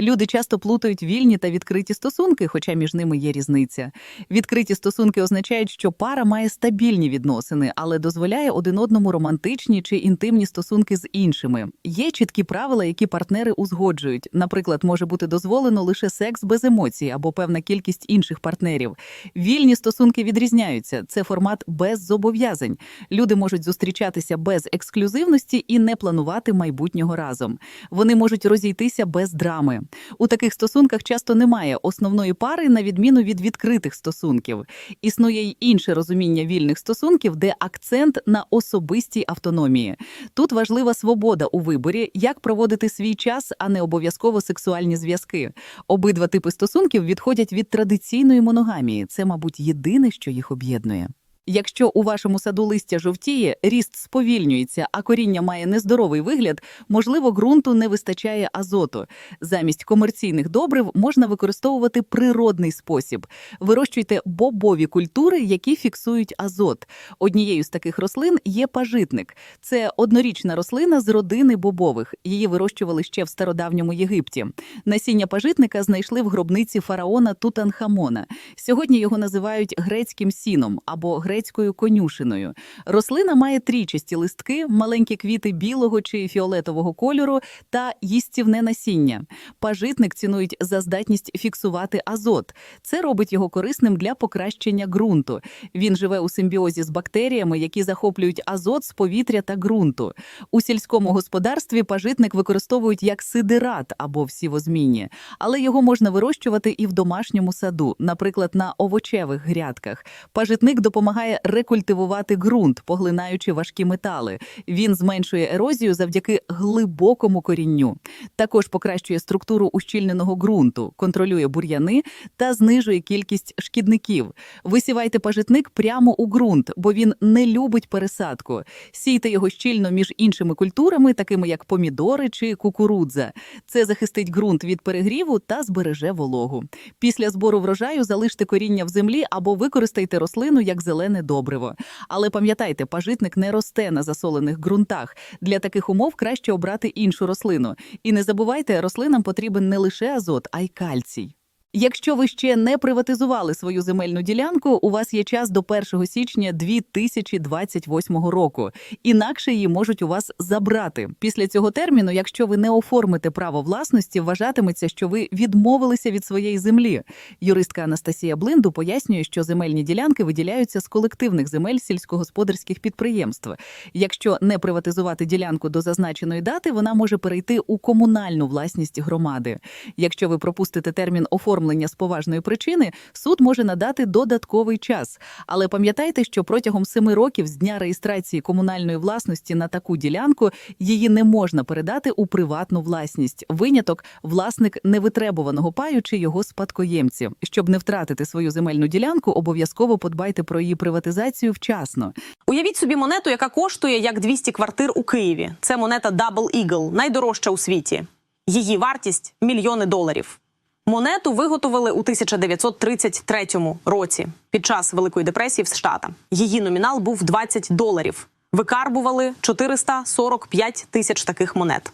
Люди часто плутають вільні та відкриті стосунки, хоча між ними є різниця. Відкриті стосунки означають, що пара має стабільні відносини, але дозволяє один одному романтичні чи інтимні стосунки з іншими. Є чіткі правила, які партнери узгоджують. Наприклад, може бути дозволено лише секс без емоцій або певна кількість інших партнерів. Вільні стосунки відрізняються. Це формат без зобов'язань. Люди можуть зустрічатися без ексклюзивності і не планувати майбутнього разом. Вони можуть розійтися без драми. У таких стосунках часто немає основної пари, на відміну від відкритих стосунків. Існує й інше розуміння вільних стосунків, де акцент на особистій автономії. Тут важлива свобода у виборі, як проводити свій час, а не обов'язково сексуальні зв'язки. Обидва типи стосунків відходять від традиційної моногамії. Це, мабуть, єдине, що їх об'єднує. Якщо у вашому саду листя жовтіє, ріст сповільнюється, а коріння має нездоровий вигляд, можливо, ґрунту не вистачає азоту. Замість комерційних добрив можна використовувати природний спосіб. Вирощуйте бобові культури, які фіксують азот. Однією з таких рослин є пажитник. Це однорічна рослина з родини бобових. Її вирощували ще в стародавньому Єгипті. Насіння пажитника знайшли в гробниці фараона Тутанхамона. Сьогодні його називають грецьким сіном або грецькою конюшиною. Рослина має трічасті листки, маленькі квіти білого чи фіолетового кольору та їстівне насіння. Пажитник цінують за здатність фіксувати азот. Це робить його корисним для покращення ґрунту. Він живе у симбіозі з бактеріями, які захоплюють азот з повітря та ґрунту. У сільському господарстві пажитник використовують як сидират або всівозмінні, але його можна вирощувати і в домашньому саду, наприклад, на овочевих грядках. Пажитник допомагає рекультивувати ґрунт, поглинаючи важкі метали. Він зменшує ерозію завдяки глибокому корінню. Також покращує структуру ущільненого ґрунту, контролює бур'яни та знижує кількість шкідників. Висівайте пажитник прямо у ґрунт, бо він не любить пересадку. Сійте його щільно між іншими культурами, такими як помідори чи кукурудза. Це захистить ґрунт від перегріву та збереже вологу. Після збору врожаю залиште коріння в землі або використайте рослину як зелене добриво. Але пам'ятайте, пажитник не росте на засолених ґрунтах. Для таких умов краще обрати іншу рослину. І не забувайте, рослинам потрібен не лише азот, а й кальцій. Якщо ви ще не приватизували свою земельну ділянку, у вас є час до 1 січня 2028 року. Інакше її можуть у вас забрати. Після цього терміну, якщо ви не оформите право власності, вважатиметься, що ви відмовилися від своєї землі. Юристка Анастасія Блинду пояснює, що земельні ділянки виділяються з колективних земель сільськогосподарських підприємств. Якщо не приватизувати ділянку до зазначеної дати, вона може перейти у комунальну власність громади. Якщо ви пропустите термін оформлення з поважної причини, суд може надати додатковий час. Але пам'ятайте, що протягом семи років з дня реєстрації комунальної власності на таку ділянку її не можна передати у приватну власність. Виняток власник невитребуваного паю чи його спадкоємці. Щоб не втратити свою земельну ділянку, обов'язково подбайте про її приватизацію вчасно. Уявіть собі монету, яка коштує як 200 квартир у Києві. Це монета Double Eagle, найдорожча у світі. Її вартість мільйони доларів. Монету виготовили у 1933 році під час Великої депресії в США. Її номінал був 20 доларів. Викарбували 445 тисяч таких монет.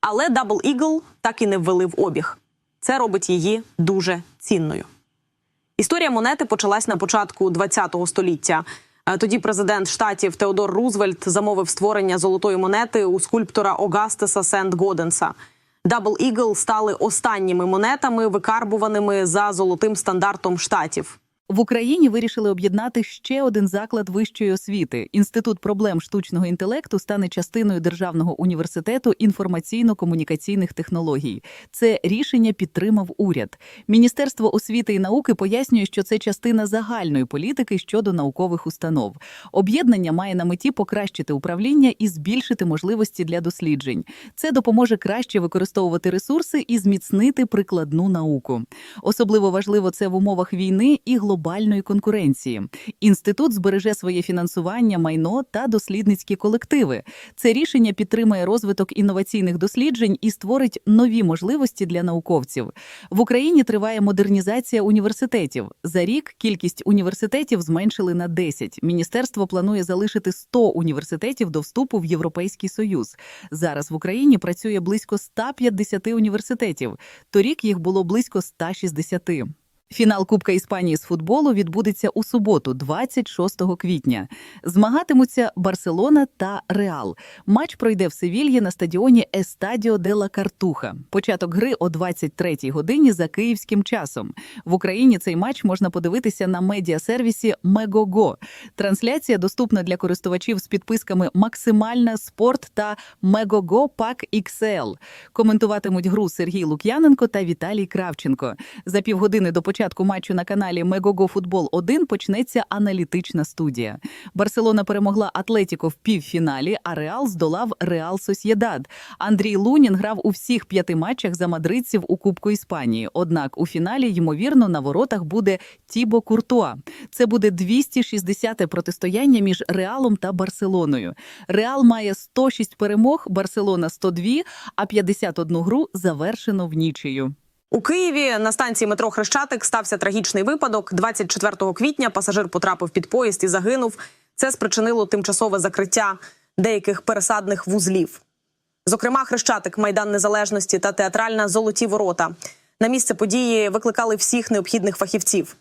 Але Double Eagle так і не ввели в обіг. Це робить її дуже цінною. Історія монети почалась на початку ХХ століття. Е, Тоді президент штатів Теодор Рузвельт замовив створення золотої монети у скульптора Огастеса Сент Годенса. Double Eagle стали останніми монетами, викарбуваними за золотим стандартом штатів. В Україні вирішили об'єднати ще один заклад вищої освіти. Інститут проблем штучного інтелекту стане частиною Державного університету інформаційно-комунікаційних технологій. Це рішення підтримав уряд. Міністерство освіти і науки пояснює, що це частина загальної політики щодо наукових установ. Об'єднання має на меті покращити управління і збільшити можливості для досліджень. Це допоможе краще використовувати ресурси і зміцнити прикладну науку. Особливо важливо це в умовах війни і глобальної глобальної конкуренції. Інститут збереже своє фінансування, майно та дослідницькі колективи. Це рішення підтримає розвиток інноваційних досліджень і створить нові можливості для науковців. В Україні триває модернізація університетів. За рік кількість університетів зменшили на 10. Міністерство планує залишити 100 університетів до вступу в Європейський Союз. Зараз в Україні працює близько 150 університетів. Торік їх було близько 160. Фінал Кубка Іспанії з футболу відбудеться у суботу, 26 квітня. Змагатимуться Барселона та Реал. Матч пройде в Севільї на стадіоні Естадіо де ла Картуха. Початок гри о 23-й годині за київським часом. В Україні цей матч можна подивитися на медіасервісі Мегого. Трансляція доступна для користувачів з підписками Максимальна Спорт та Мегого Пак XL. Коментуватимуть гру Сергій Лук'яненко та Віталій Кравченко. За півгодини до початку матчу на каналі Мегого Футбол 1 почнеться аналітична студія. Барселона перемогла Атлетіко в півфіналі, а Реал здолав Реал Сосєдад. Андрій Лунін грав у всіх п'яти матчах за мадридців у Кубку Іспанії. Однак у фіналі, ймовірно, на воротах буде Тібо Куртуа. Це буде 260-те протистояння між Реалом та Барселоною. Реал має 106 перемог, Барселона 102, а 51 гру завершено в нічию. У Києві на станції метро Хрещатик стався трагічний випадок. 24 квітня пасажир потрапив під поїзд і загинув. Це спричинило тимчасове закриття деяких пересадних вузлів. Зокрема, Хрещатик, Майдан Незалежності та театральна Золоті ворота. На місце події викликали всіх необхідних фахівців.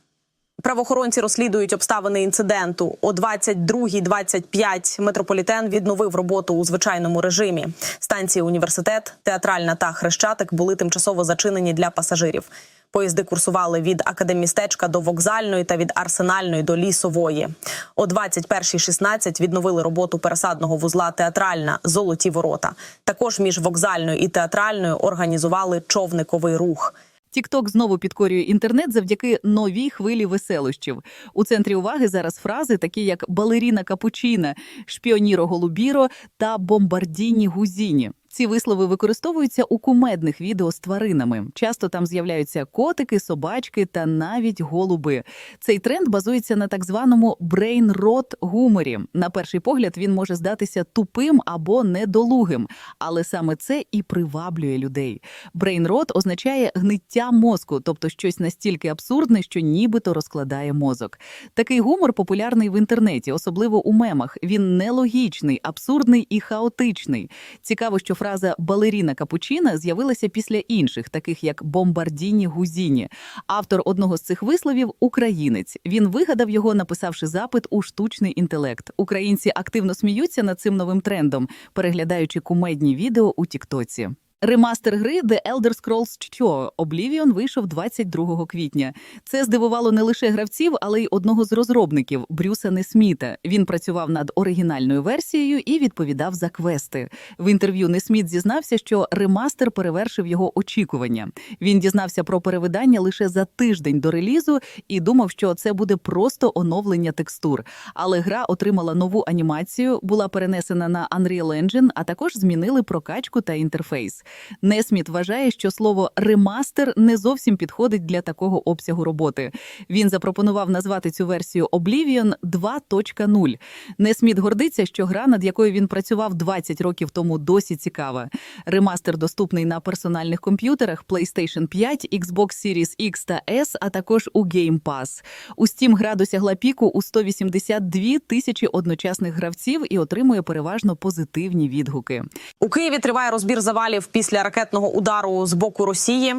Правоохоронці розслідують обставини інциденту. О 22.25 метрополітен відновив роботу у звичайному режимі. Станції університет, театральна та хрещатик були тимчасово зачинені для пасажирів. Поїзди курсували від академмістечка до вокзальної та від арсенальної до лісової. О 21.16 відновили роботу пересадного вузла театральна Золоті ворота. Також між вокзальною і театральною організували човниковий рух. Тікток знову підкорює інтернет завдяки новій хвилі веселощів. У центрі уваги зараз фрази, такі як балеріна капучіна, шпіоніро голубіро та бомбардіні гузіні. Ці вислови використовуються у кумедних відео з тваринами. Часто там з'являються котики, собачки та навіть голуби. Цей тренд базується на так званому брейн-рот гуморі. На перший погляд він може здатися тупим або недолугим, але саме це і приваблює людей. Брейн-рот означає гниття мозку, тобто щось настільки абсурдне, що нібито розкладає мозок. Такий гумор популярний в інтернеті, особливо у мемах. Він нелогічний, абсурдний і хаотичний. Цікаво, що фраза балеріна капучина з'явилася після інших, таких як бомбардіні гузіні. Автор одного з цих висловів українець. Він вигадав його, написавши запит у штучний інтелект. Українці активно сміються над цим новим трендом, переглядаючи кумедні відео у Тіктоці. Ремастер гри The Elder Scrolls 4 Oblivion вийшов 22 квітня. Це здивувало не лише гравців, але й одного з розробників Брюса Несміта. Він працював над оригінальною версією і відповідав за квести. В інтерв'ю Несміт зізнався, що ремастер перевершив його очікування. Він дізнався про перевидання лише за тиждень до релізу і думав, що це буде просто оновлення текстур. Але гра отримала нову анімацію, була перенесена на Unreal Engine, а також змінили прокачку та інтерфейс. Несміт вважає, що слово ремастер не зовсім підходить для такого обсягу роботи. Він запропонував назвати цю версію Oblivion 2.0. Несміт гордиться, що гра, над якою він працював 20 років тому, досі цікава. Ремастер доступний на персональних комп'ютерах PlayStation 5, Xbox Series X та S, а також у Game Pass. У Steam гра досягла піку у 182 тисячі одночасних гравців і отримує переважно позитивні відгуки. У Києві триває розбір завалів після ракетного удару з боку Росії.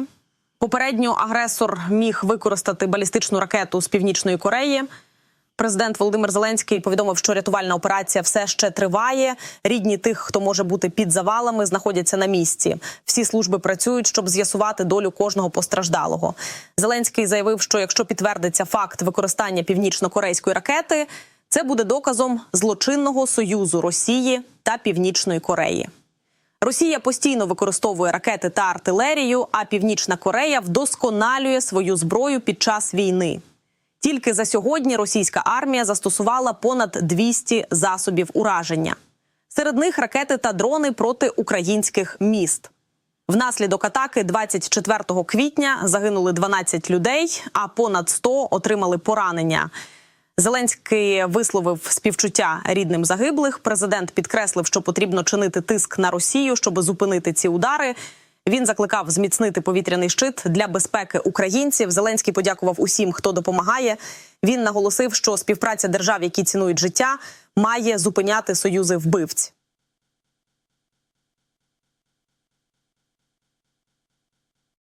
Попередньо агресор міг використати балістичну ракету з північної Кореї. Президент Володимир Зеленський повідомив, що рятувальна операція все ще триває. Рідні тих, хто може бути під завалами, знаходяться на місці. Всі служби працюють, щоб з'ясувати долю кожного постраждалого. Зеленський заявив, що якщо підтвердиться факт використання північно-корейської ракети, це буде доказом злочинного союзу Росії та Північної Кореї. Росія постійно використовує ракети та артилерію, а Північна Корея вдосконалює свою зброю під час війни. Тільки за сьогодні російська армія застосувала понад 200 засобів ураження. Серед них ракети та дрони проти українських міст. Внаслідок атаки 24 квітня загинули 12 людей, а понад 100 отримали поранення. Зеленський висловив співчуття рідним загиблих. Президент підкреслив, що потрібно чинити тиск на Росію, щоб зупинити ці удари. Він закликав зміцнити повітряний щит для безпеки українців. Зеленський подякував усім, хто допомагає. Він наголосив, що співпраця держав, які цінують життя, має зупиняти союзи вбивць.